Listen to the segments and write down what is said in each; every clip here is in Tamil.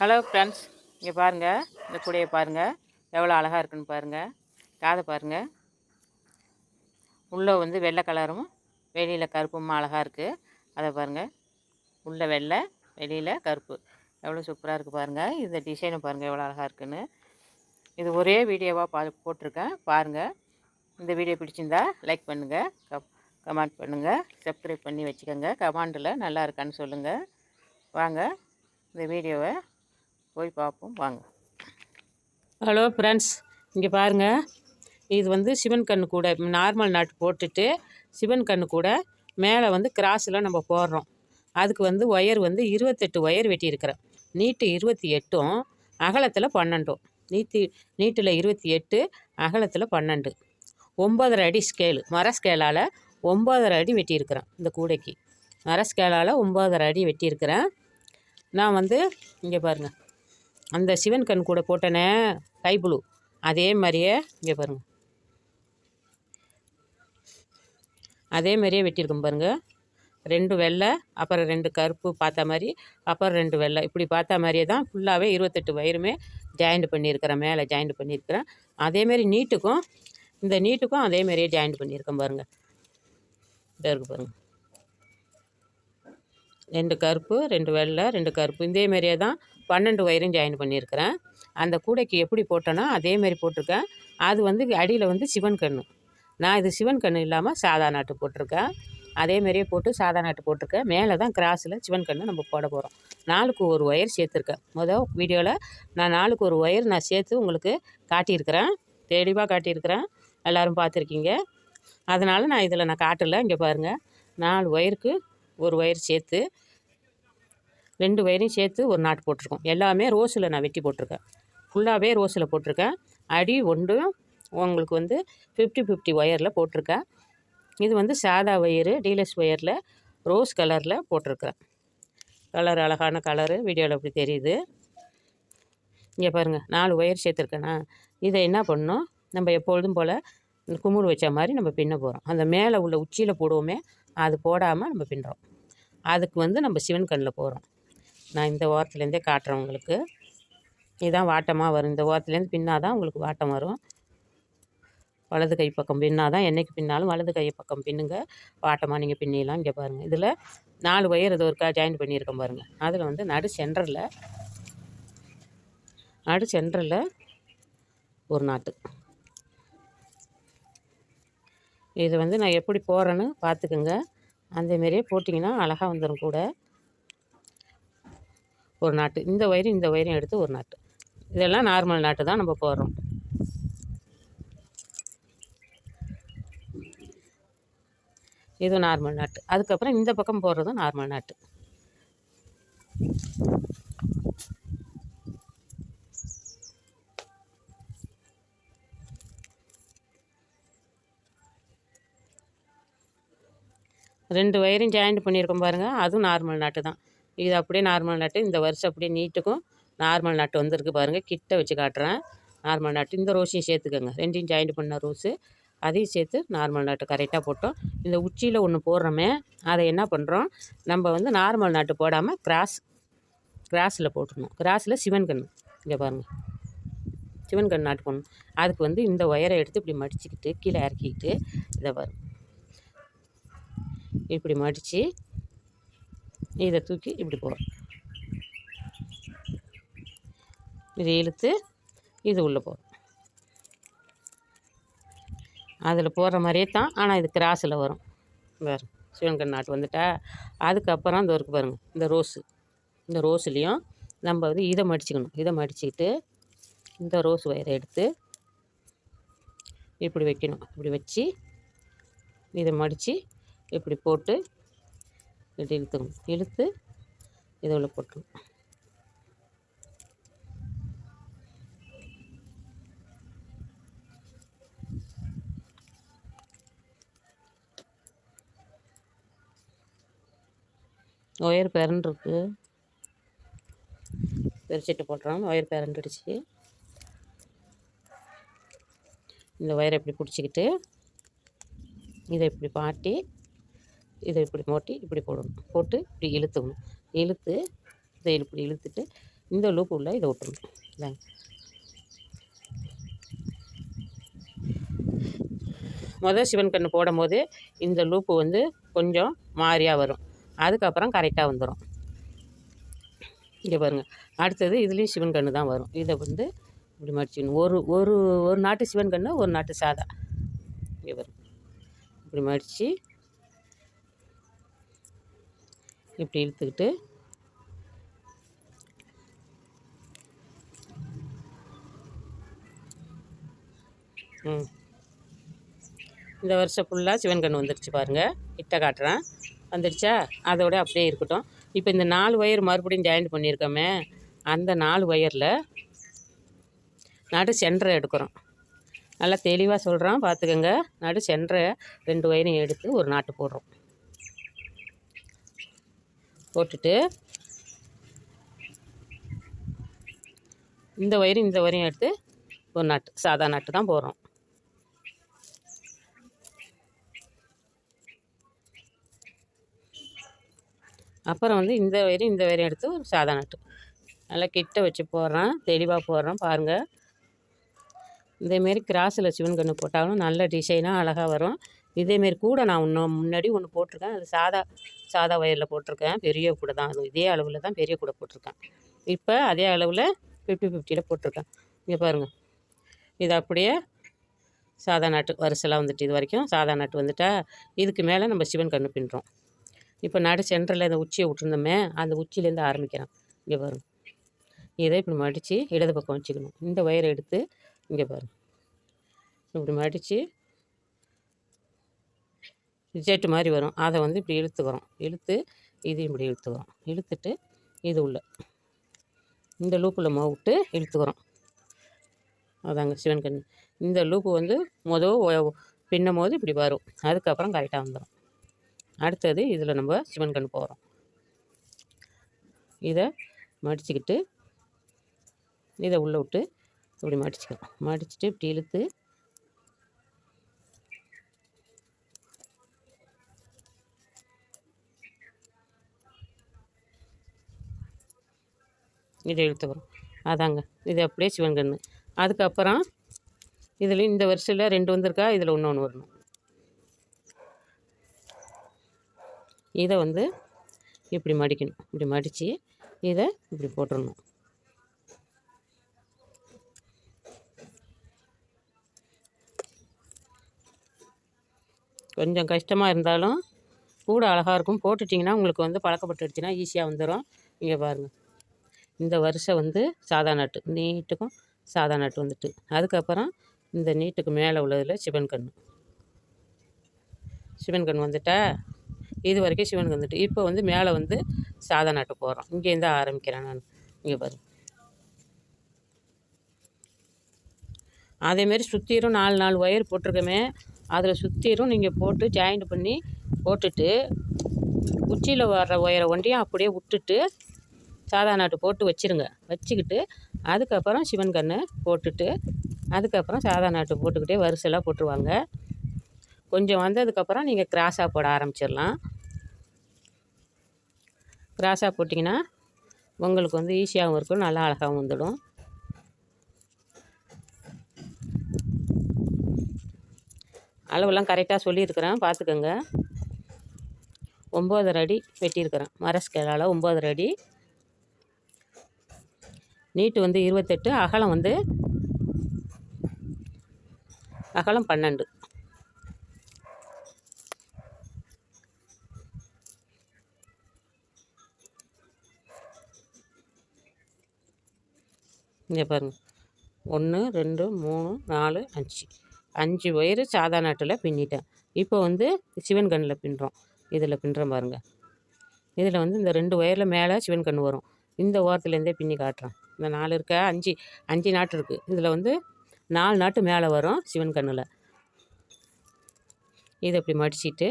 ஹலோ ஃப்ரெண்ட்ஸ் இங்கே பாருங்கள் இந்த கூடையை பாருங்கள் எவ்வளோ அழகாக இருக்குன்னு பாருங்கள் காதை பாருங்கள் உள்ளே வந்து வெள்ளை கலரும் வெளியில் கருப்பும் அழகாக இருக்குது அதை பாருங்கள் உள்ளே வெள்ளை வெளியில் கருப்பு. எவ்வளோ சூப்பராக இருக்குது பாருங்கள் இந்த டிசைனை பாருங்கள் எவ்வளோ அழகாக இருக்குன்னு. இது ஒரே வீடியோவாக பா போட்டிருக்கேன். பாருங்கள் இந்த வீடியோ பிடிச்சிருந்தா லைக் பண்ணுங்கள் க கமெண்ட் பண்ணுங்கள் சப்ஸ்கிரைப் பண்ணி வச்சுக்கோங்க. கமெண்டில் நல்லா இருக்கான்னு சொல்லுங்கள் வாங்க. இந்த வீடியோவை போய் பார்ப்போம் வாங்க. ஹலோ ஃப்ரெண்ட்ஸ் இங்கே பாருங்கள் இது வந்து சிவன் கண்ணு கூட நார்மல் நாட்டு போட்டுட்டு சிவன் கண்ணு கூட மேலே வந்து கிராஸில் நம்ம போடுறோம். அதுக்கு வந்து ஒயர் வந்து இருபத்தெட்டு ஒயர் வெட்டியிருக்கிறேன் நீட்டு இருபத்தி எட்டும் அகலத்தில் பன்னெண்டும் நீத்தி நீட்டில் இருபத்தி எட்டு அகலத்தில் பன்னெண்டு. ஒம்பதரை அடி ஸ்கேலு மர ஸ்கேலால் ஒம்பதரை அடி வெட்டியிருக்கிறேன் இந்த கூடைக்கு. மர ஸ்கேலால் ஒம்பதரை அடி வெட்டியிருக்கிறேன். நான் வந்து இங்கே பாருங்கள் அந்த சிவன் கண் கூட போட்டேனே கைப்புழு அதே மாதிரியே இங்கே பாருங்கள் அதே மாதிரியே வெட்டியிருக்கோம் பாருங்கள் ரெண்டு வெள்ளை அப்புறம் ரெண்டு கருப்பு பார்த்த மாதிரி அப்புறம் ரெண்டு வெள்ளை. இப்படி பார்த்த மாதிரியே தான் ஃபுல்லாகவே இருபத்தெட்டு வயிறுமே ஜாயிண்ட் பண்ணியிருக்கிறேன் மேலே ஜாயிண்ட் பண்ணியிருக்கிறேன். அதேமாரி நீட்டுக்கும் இந்த நீட்டுக்கும் அதே மாதிரியே ஜாயிண்ட் பண்ணியிருக்கேன் பாருங்கள் இதாக இருக்குது பாருங்கள் ரெண்டு கருப்பு ரெண்டு வெள்ளை ரெண்டு கருப்பு. இதே மாதிரியே தான் பன்னெண்டு ஒயரும் ஜாயின் பண்ணியிருக்கிறேன். அந்த கூடைக்கு எப்படி போட்டேனோ அதேமாரி போட்டிருக்கேன். அது வந்து அடியில் வந்து சிவன் கன்று நான் இது சிவன் கன்று இல்லாமல் சாதா நாட்டு போட்டிருக்கேன். அதேமாரியே போட்டு சாதா நாட்டு போட்டிருக்கேன். மேலே தான் கிராஸில் சிவன் கன்று நம்ம போட போகிறோம் நாளுக்கு ஒரு ஒயர் சேர்த்துருக்கேன். மொதல் வீடியோவில் நான் நாளுக்கு ஒரு ஒயர் நான் சேர்த்து உங்களுக்கு காட்டியிருக்கிறேன். தெளிவாக காட்டியிருக்கிறேன். எல்லோரும் பார்த்துருக்கீங்க. அதனால் நான் இதில் நான் காட்டலை. இங்கே பாருங்கள் நாலு ஒயருக்கு ஒரு ஒயர் சேர்த்து ரெண்டு வயரையும் சேர்த்து ஒரு நாட்டு போட்டிருக்கோம். எல்லாமே ரோஸில் நான் வெட்டி போட்டிருக்கேன். ஃபுல்லாகவே ரோஸில் போட்டிருக்கேன். அடி ஒன்றும் உங்களுக்கு வந்து ஃபிஃப்டி ஃபிஃப்டி ஒயரில் போட்டிருக்கேன். இது வந்து சாதா ஒயரு டீலக்ஸ் ஒயரில் ரோஸ் கலரில் போட்டிருக்கிறேன் கலர் அழகான கலரு. வீடியோவில் அப்படி தெரியுது. இங்கே பாருங்கள் நாலு ஒயர் சேர்த்துருக்கேண்ணா இதை என்ன பண்ணணும்? நம்ம எப்பொழுதும் போல் குமுழு வச்ச மாதிரி நம்ம பின்ன போகிறோம். அந்த மேலே உள்ள உச்சியில் போடுவோமே அது போடாமல் நம்ம பின்னுறோம். அதுக்கு வந்து நம்ம சிவன் கண்ணில் போகிறோம். நான் இந்த ஓரத்துலேருந்தே காட்டுறேன் உங்களுக்கு. இதுதான் வாட்டமாக வரும். இந்த ஓரத்துலேருந்து பின்னால் தான் உங்களுக்கு வாட்டம் வரும். வலது கை பக்கம் பின்னால் தான் என்றைக்கு பின்னாலும் வலது கை பக்கம் பின்னுங்க. வாட்டமாக நீங்கள் பின்னிடலாம். இங்கே பாருங்கள் இதில் நாலு ஒயர் இது ஒருக்கா ஜாயின் பண்ணியிருக்கேன் பாருங்கள் அதில் வந்து நடு சென்டரில் நடு சென்டரில் ஒரு நாட்டு. இது வந்து நான் எப்படி போகிறேன்னு பார்த்துக்குங்க. அந்தமாரியே போட்டிங்கன்னா அழகாக வந்துடும் கூட. ஒரு நாட்டு இந்த ஒயரும் இந்த ஒயரும் எடுத்து ஒரு நாட்டு. இதெல்லாம் நார்மல் நாட்டு தான் நம்ம போடுறோம். இது நார்மல் நாட்டு. அதுக்கப்புறம் இந்த பக்கம் போடுறதும் நார்மல் நாட்டு. ரெண்டு வயரும் ஜாயிண்ட் பண்ணியிருக்கோம் பாருங்கள் அதுவும் நார்மல் நாட்டு தான். இது அப்படியே நார்மல் நட்டு இந்த வருஷம் அப்படியே நீட்டுக்கும் நார்மல் நட்டு வந்திருக்கு பாருங்கள் கிட்ட வச்சு காட்டுறேன். நார்மல் நட்டு இந்த ரோஸையும் சேர்த்துக்கோங்க. ரெண்டையும் ஜாயிண்ட் பண்ண ரோஸு. அதையும் சேர்த்து நார்மல் நாட்டு கரெக்டாக போட்டோம். இந்த உச்சியில் ஒன்று போடுறோமே அதை என்ன பண்ணுறோம் நம்ம வந்து நார்மல் நாட்டு போடாமல் கிராஸ் கிராஸில் போட்டுடணும். கிராஸில் சிவன் கண் இங்கே பாருங்கள் சிவன் கண் நாட்டு போடணும். அதுக்கு வந்து இந்த ஒயரை எடுத்து இப்படி மடிச்சுக்கிட்டு கீழே இறக்கிக்கிட்டு இதை பாருங்கள் இப்படி மடித்து இதை தூக்கி இப்படி போகிறோம் இதை இழுத்து இது உள்ளே போகிறோம் அதில் போடுற மாதிரியே தான் ஆனால் இது கிராஸில் வரும். வேறு சிவன்கண் நாட்டு வந்துட்டா அதுக்கப்புறம் இந்த ஒர்க்கு பாருங்கள் இந்த ரோஸு. இந்த ரோஸ்லேயும் நம்ம வந்து இதை மடிச்சுக்கணும். இதை மடிச்சுக்கிட்டு இந்த ரோஸ் ஒயரை எடுத்து இப்படி வைக்கணும். இப்படி வச்சு இதை மடித்து இப்படி போட்டு இப்படி இழுத்துக்கணும் இழுத்து இதை உள்ள போட்டுக்கணும் ஒயர் பிறண்டுருக்கு பிரிச்சுட்டு போட்டுறோம் ஒயர் பேரண்ட் அடிச்சு இந்த ஒயரை இப்படி பிடிச்சிக்கிட்டு இதை இப்படி பாட்டி இதை இப்படி மோட்டி இப்படி போடணும். போட்டு இப்படி இழுத்துக்கணும். இழுத்து இதை இப்படி இழுத்துட்டு இந்த லூப் உள்ள இதை விட்டுணும் இதாங்க. முதல் சிவன் கன்று போடும்போது இந்த லூப்பு வந்து கொஞ்சம் மாறியாக வரும். அதுக்கப்புறம் கரெக்டாக வந்துடும் இங்கே பாருங்கள் அடுத்தது இதுலேயும் சிவன் கன்று தான் வரும். இதை வந்து இப்படி மடிச்சுக்கணும். ஒரு ஒரு ஒரு நாட்டு சிவன் கன்று ஒரு நாட்டு சாதா. இங்கே பாருங்கள் இப்படி மடித்து இப்படி இழுத்துக்கிட்டு ம். இந்த வருஷம் ஃபுல்லாக சிவன் கன்று வந்துடுச்சு பாருங்கள் இட்ட காட்டுறேன். வந்துடுச்சா அதோட அப்படியே இருக்கட்டும். இப்போ இந்த நாலு ஒயர் மறுபடியும் ஜாயின் பண்ணியிருக்கோமே. அந்த நாலு ஒயரில் நடு சென்டரை எடுக்கிறோம். நல்லா தெளிவாக சொல்கிறோம் பார்த்துக்கோங்க. நடு சென்டரை ரெண்டு ஒயரையும் எடுத்து ஒரு நாட்டு போடுறோம். போட்டுட்டு இந்த ஒயரும் இந்த ஒயரையும் எடுத்து ஒரு நாட்டு சாதா நட்டு தான் போடுறோம். அப்புறம் வந்து இந்த ஒயரும் இந்த வயரையும் எடுத்து ஒரு சாதா நட்டு. நல்லா கிட்ட வச்சு போடுறேன் தெளிவாக போடுறோம் பாருங்கள் இதேமாரி கிராஸில் சிவன் கன்று போட்டாலும் நல்ல டிசைனாக அழகாக வரும். இதேமாரி கூட நான் இன்னும் முன்னாடி ஒன்று போட்டிருக்கேன். அது சாதா சாதா ஒயரில் போட்டிருக்கேன். பெரிய கூட தான். அது இதே அளவில் தான் பெரிய கூட போட்டிருக்கேன். இப்போ அதே அளவில் ஃபிஃப்டி ஃபிஃப்டியில் போட்டிருக்கேன். இங்கே பாருங்கள் இது அப்படியே சாதா நாட்டு வரிசைலாம் வந்துட்டு இது வரைக்கும் சாதா நாட்டு வந்துட்டா இதுக்கு மேலே நம்ம சிவன் கன்று பின்னுறோம் இப்போ நடு சென்டரில் இந்த உச்சியை விட்டுருந்தோமே அந்த உச்சியிலேருந்து ஆரம்பிக்கிறேன். இங்கே பாருங்க. இதை இப்படி மடித்து இடது பக்கம் வச்சுக்கணும். இந்த ஒயரை எடுத்து இங்கே பாருங்க. இப்படி மடித்து ஜெட்டு மாதிரி வரும். அதை வந்து இப்படி இழுத்துக்கிறோம். இழுத்து இதையும் இப்படி இழுத்துக்கிறோம். இழுத்துட்டு இது உள்ள. இந்த லூப்பில் விட்டு இழுத்துக்கிறோம். அதாங்க சிவன் கண். இந்த லூப்பு வந்து மொதல் பின்னும் போது இப்படி வரும். அதுக்கப்புறம் கரெக்டாக வந்துடும் அடுத்தது இதில் நம்ம சிவன் கண் போகிறோம் இதை மடிச்சுக்கிட்டு இதை உள்ளே விட்டு இப்படி மடிச்சுக்கிறோம். மடிச்சுட்டு இப்படி இழுத்து இதை வரும். அதாங்க. இது அப்படியே சிவன் கன்று அதுக்கப்புறம் இதில் இந்த வருஷத்தில் ரெண்டு வந்திருக்கா இதில் ஒன்று ஒன்று வரணும். இதை வந்து இப்படி மடிக்கணும். இப்படி மடித்து இதை இப்படி போட்டுடணும் கொஞ்சம் கஷ்டமாக இருந்தாலும் கூட அழகாக இருக்கும். போட்டுட்டிங்கன்னா உங்களுக்கு வந்து பழக்கப்பட்டுடுச்சுன்னா ஈஸியாக வந்துடும் இங்கே பாருங்கள் இந்த வருஷம் வந்து சாதா நட்டு நீட்டுக்கும் சாதா நட்டு வந்துட்டு. அதுக்கப்புறம் இந்த நீட்டுக்கு மேலே உள்ளதில் சிவன் கண் சிவன் கண் வந்துட்டா இது வரைக்கும் சிவன் வந்துட்டு இப்போ வந்து மேலே வந்து சாதா நாட்டு போகிறோம் இங்கேருந்து ஆரம்பிக்கிறேன் நான். இங்கே பாரு. அதேமாரி சுற்றிரும் நாலு நாலு ஒயர் போட்டிருக்கமே அதில் சுற்றிரும் நீங்கள் போட்டு ஜாயிண்ட் பண்ணி போட்டுட்டு உச்சியில் வர்ற ஒயரை ஒண்டியும் அப்படியே விட்டுட்டு சாதா நாட்டு போட்டு வச்சுருங்க. வச்சுக்கிட்டு அதுக்கப்புறம் சிவன் கன்று போட்டுட்டு அதுக்கப்புறம் சாதா நாட்டு போட்டுக்கிட்டே வரிசைலாம் போட்டுருவாங்க. கொஞ்சம் வந்ததுக்கப்புறம் நீங்கள் கிராஸாக போட ஆரம்பிச்சிடலாம். கிராஸாக போட்டிங்கன்னா உங்களுக்கு வந்து ஈஸியாகவும் இருக்கும் நல்லா அழகாகவும் வந்துடும். அளவுலாம் கரெக்டாக சொல்லியிருக்கிறேன் பார்த்துக்கோங்க. ஒம்பதரை அடி வெட்டியிருக்கிறேன். மர ஸ்கேலால் ஒம்போதரை அடி நீட்டு வந்து இருபத்தெட்டு அகலம் வந்து அகலம் பன்னெண்டு. இங்கே பாருங்கள் ஒன்று ரெண்டு மூணு நாலு அஞ்சு. அஞ்சு ஒயரு சாதா நாட்டில் பின்னிட்டேன். இப்போ வந்து சிவன் கண்ணில் பின்னுறோம் இதில் பின்னுறோம் பாருங்கள் இதில் வந்து இந்த ரெண்டு ஒயரில் மேலே சிவன் கண் வரும். இந்த ஓரத்துலேருந்தே பின்னி காட்டுறேன். இந்த நாலு இருக்க அஞ்சு அஞ்சு நாட்டு இருக்குது இதில் வந்து நாலு நாட்டு மேலே வரும் சிவன் கண்ணில். இதை இப்படி மடிச்சிட்டு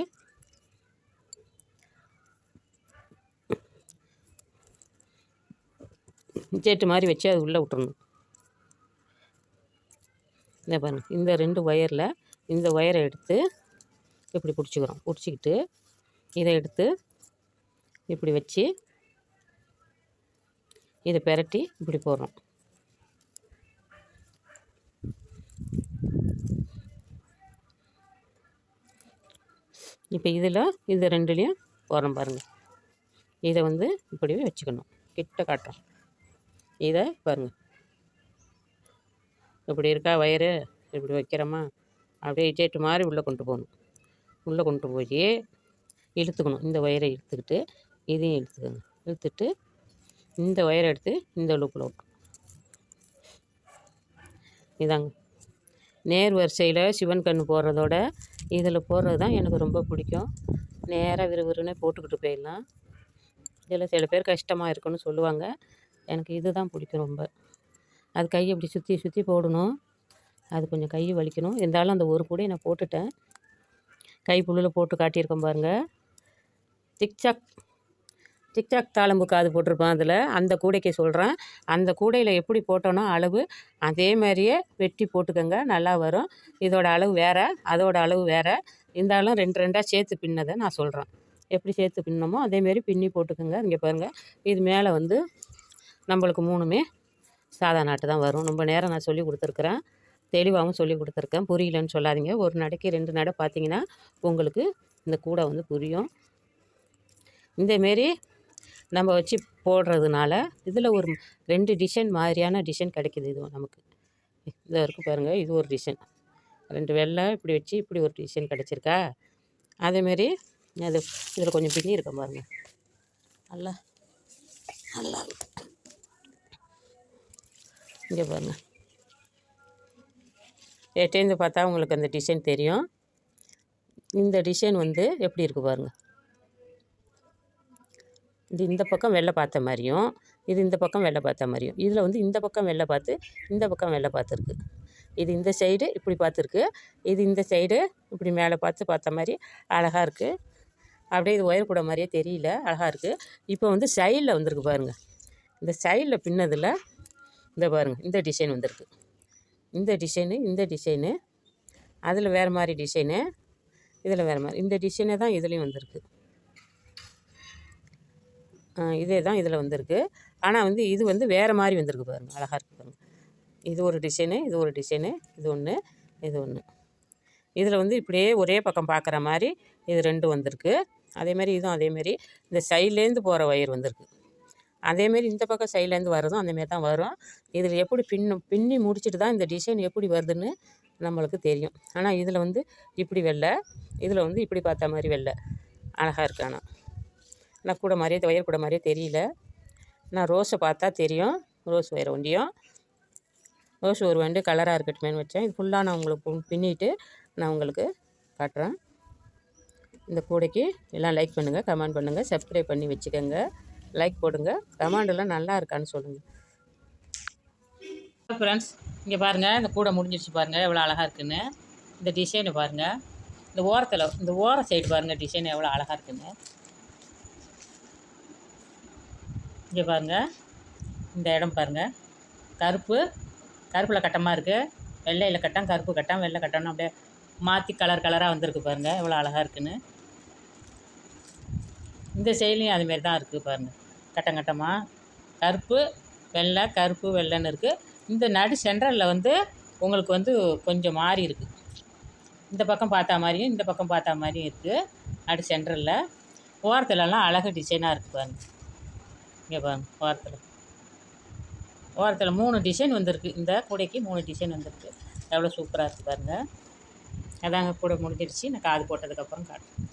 ஜெட்டு மாதிரி வச்சு அது உள்ளே விட்டுறணும். இந்த பாருங்க. இந்த ரெண்டு ஒயரில் இந்த ஒயரை எடுத்து இப்படி பிடிச்சிக்கிறோம். பிடிச்சிக்கிட்டு இதை எடுத்து இப்படி வச்சு இதை பெரட்டி இப்படி போடுறோம். இப்போ இதில் இது ரெண்டுலேயும் போடுறோம் பாருங்கள் இதை வந்து இப்படியே வச்சுக்கணும். கிட்ட காட்டுறோம். இதை பாருங்கள் இப்படி இருக்கா வயிறு? இப்படி வைக்கிறோமா? அப்படியே ஜெட்டு மாதிரி உள்ளே கொண்டு போகணும். உள்ளே கொண்டு போய் இழுத்துக்கணும். இந்த ஒயரை இழுத்துக்கிட்டு இதையும் இழுத்துக்கணும் இழுத்துட்டு இந்த ஒயரை எடுத்து இந்த லூப்பில் விட்டு. இதாங்க. நேர் வரிசையில் சிவன் கண் போடுறதோட இதில் போடுறது தான் எனக்கு ரொம்ப பிடிக்கும். நேராக விறுவிறுன்னு போட்டுக்கிட்டு போயிடலாம். இதில் சில பேர் கஷ்டமாக இருக்குன்னு சொல்லுவாங்க. எனக்கு இது தான் பிடிக்கும் ரொம்ப. அது கை இப்படி சுற்றி சுற்றி போடணும். அது கொஞ்சம் கை வலிக்கணும். இருந்தாலும் அந்த ஒரு கூடையை நான் போட்டுட்டேன். கை புல்லில் போட்டு காட்டியிருக்கேன் பாருங்கள் டிக்சாக் டிக்டாக் தாளம்பு காது போட்டிருப்பேன் அதில். அந்த கூடைக்கு சொல்கிறேன் அந்த கூடையில் எப்படி போட்டோனோ அளவு அதே மாதிரியே வெட்டி போட்டுக்கோங்க நல்லா வரும். இதோட அளவு வேறு அதோட அளவு வேறு. இருந்தாலும் ரெண்டு ரெண்டாக சேர்த்து பின்னதை நான் சொல்கிறேன் எப்படி சேர்த்து பின்னமோ அதேமாரி பின்னி போட்டுக்கோங்க. இங்கே பாருங்கள் இது மேலே வந்து நம்மளுக்கு மூணுமே சாதா நாட்டு தான் வரும். ரொம்ப நேரம் நான் சொல்லி கொடுத்துருக்குறேன். தெளிவாகவும் சொல்லி கொடுத்துருக்கேன். புரியலன்னு சொல்லாதீங்க. ஒரு நடைக்கு ரெண்டு நடை பார்த்தீங்கன்னா உங்களுக்கு இந்த கூடை வந்து புரியும். இந்தமாரி நம்ம வச்சு போடுறதுனால இதில் ஒரு ரெண்டு டிசைன் மாதிரியான டிசைன் கிடைக்கிது இது நமக்கு. இதில் இருக்குது பாருங்கள் இது ஒரு டிசைன். ரெண்டு வெள்ளை இப்படி வச்சு இப்படி ஒரு டிசைன் கிடச்சிருக்கா? அதேமாரி அது இதில் கொஞ்சம் பின்னி இருக்கேன் பாருங்கள் நல்லா நல்லா இங்கே பாருங்கள் எட்டேந்து பார்த்தா உங்களுக்கு அந்த டிசைன் தெரியும். இந்த டிசைன் வந்து எப்படி இருக்குது பாருங்கள் இது இந்த பக்கம் வெள்ளை பார்த்த மாதிரியும் இது இந்த பக்கம் வெள்ளை பார்த்த மாதிரியும். இதில் வந்து இந்த பக்கம் வெள்ளை பார்த்து இந்த பக்கம் வெள்ளை பார்த்துருக்கு. இது இந்த சைடு இப்படி பார்த்துருக்கு. இது இந்த சைடு இப்படி மேலே பார்த்து பார்த்த மாதிரி அழகாக இருக்குது அப்படியே இது ஒயர் கூட மாதிரியே தெரியல அழகாக இருக்குது இப்போ வந்து சைடில் வந்திருக்கு பாருங்கள் இந்த சைடில் பின்னதில் இந்த பாருங்கள் இந்த டிசைன் வந்திருக்கு. இந்த டிசைனு இந்த டிசைனு அதில் வேறு மாதிரி டிசைனு இதில் வேறு மாதிரி இந்த டிசைனே தான் இதுலேயும் வந்திருக்கு. இதே தான் இதில் வந்திருக்கு. ஆனால் வந்து இது வந்து வேறு மாதிரி வந்திருக்கு பாருங்கள் அழகாக இருக்குது பாருங்கள் இது ஒரு டிசைனு இது ஒரு டிசைனு இது ஒன்று இது ஒன்று இதில் வந்து இப்படியே ஒரே பக்கம் பார்க்குற மாதிரி இது ரெண்டும் வந்திருக்கு. அதேமாரி இதுவும் அதேமாரி இந்த சைட்லேருந்து போகிற ஒயர் வந்திருக்கு. அதேமாரி இந்த பக்கம் சைட்லேருந்து வர்றதும் அந்தமாரி தான் வரும். இதில் எப்படி பின்னும் பின்னி முடிச்சுட்டு தான் இந்த டிசைன் எப்படி வருதுன்னு நம்மளுக்கு தெரியும். ஆனால் இதில் வந்து இப்படி வெள்ளை இதில் வந்து இப்படி பார்த்த மாதிரி வெள்ளை அழகாக இருக்கு ஆனால் நான் கூட மாதிரியே ஒயர் கூட மாதிரியே தெரியல. நான் ரோஸை பார்த்தா தெரியும். Rose wire ஒண்டியும். ரோஸ் ஒரு வண்டு கலராக இருக்கட்டுமேனு வச்சேன். இது ஃபுல்லாக நான் உங்களுக்கு பின்னிட்டு நான் உங்களுக்கு காட்டுறேன். இந்த கூடைக்கு எல்லாம் லைக் பண்ணுங்கள் கமெண்ட் பண்ணுங்கள் சப்ஸ்கிரைப் பண்ணி வச்சுக்கோங்க. லைக் போடுங்க. கமாண்டெல்லாம் நல்லா இருக்கான்னு சொல்லுங்கள் ஃப்ரெண்ட்ஸ் இங்கே பாருங்கள் இந்த கூடை முடிஞ்சிருச்சு பாருங்கள் எவ்வளோ அழகாக இருக்குன்னு. இந்த டிசைனை பாருங்கள் இந்த ஓரத்தில் இந்த ஓர சைடு பாருங்கள் டிசைன் எவ்வளோ அழகாக இருக்குன்னு. இங்கே பாருங்கள் இந்த இடம் பாருங்கள் கருப்பு கருப்பில் கட்டமாக இருக்குது வெள்ளையில் கட்டம் கருப்பு கட்டம் வெள்ளை கட்டம்னு அப்படியே மாற்றி கலர் கலராக வந்திருக்கு பாருங்கள் எவ்வளோ அழகாக இருக்குன்னு. இந்த செயலியும் அதுமாரி தான் இருக்குது பாருங்கள் கட்டம் கட்டமாக கருப்பு வெள்ளை கருப்பு வெள்ளைன்னு இருக்குது இந்த நடு சென்ட்ரலில் வந்து உங்களுக்கு வந்து கொஞ்சம் மாறி இருக்குது இந்த பக்கம் பார்த்தா மாதிரியும் இந்த பக்கம் பார்த்தா மாதிரியும் இருக்குது நடு சென்ட்ரலில் ஓரத்துலலாம் அழகு டிசைனாக இருக்குது பாருங்கள் இங்கே பாருங்க ஓரத்தில் ஓரத்தில் மூணு டிசைன் வந்திருக்கு. இந்த கூடைக்கு மூணு டிசைன் வந்திருக்கு. எவ்வளோ சூப்பராக இருக்குது பாருங்கள் அதாங்க கூட முடிஞ்சிடுச்சு நான் காது போட்டதுக்கப்புறம் காட்டுறேன்.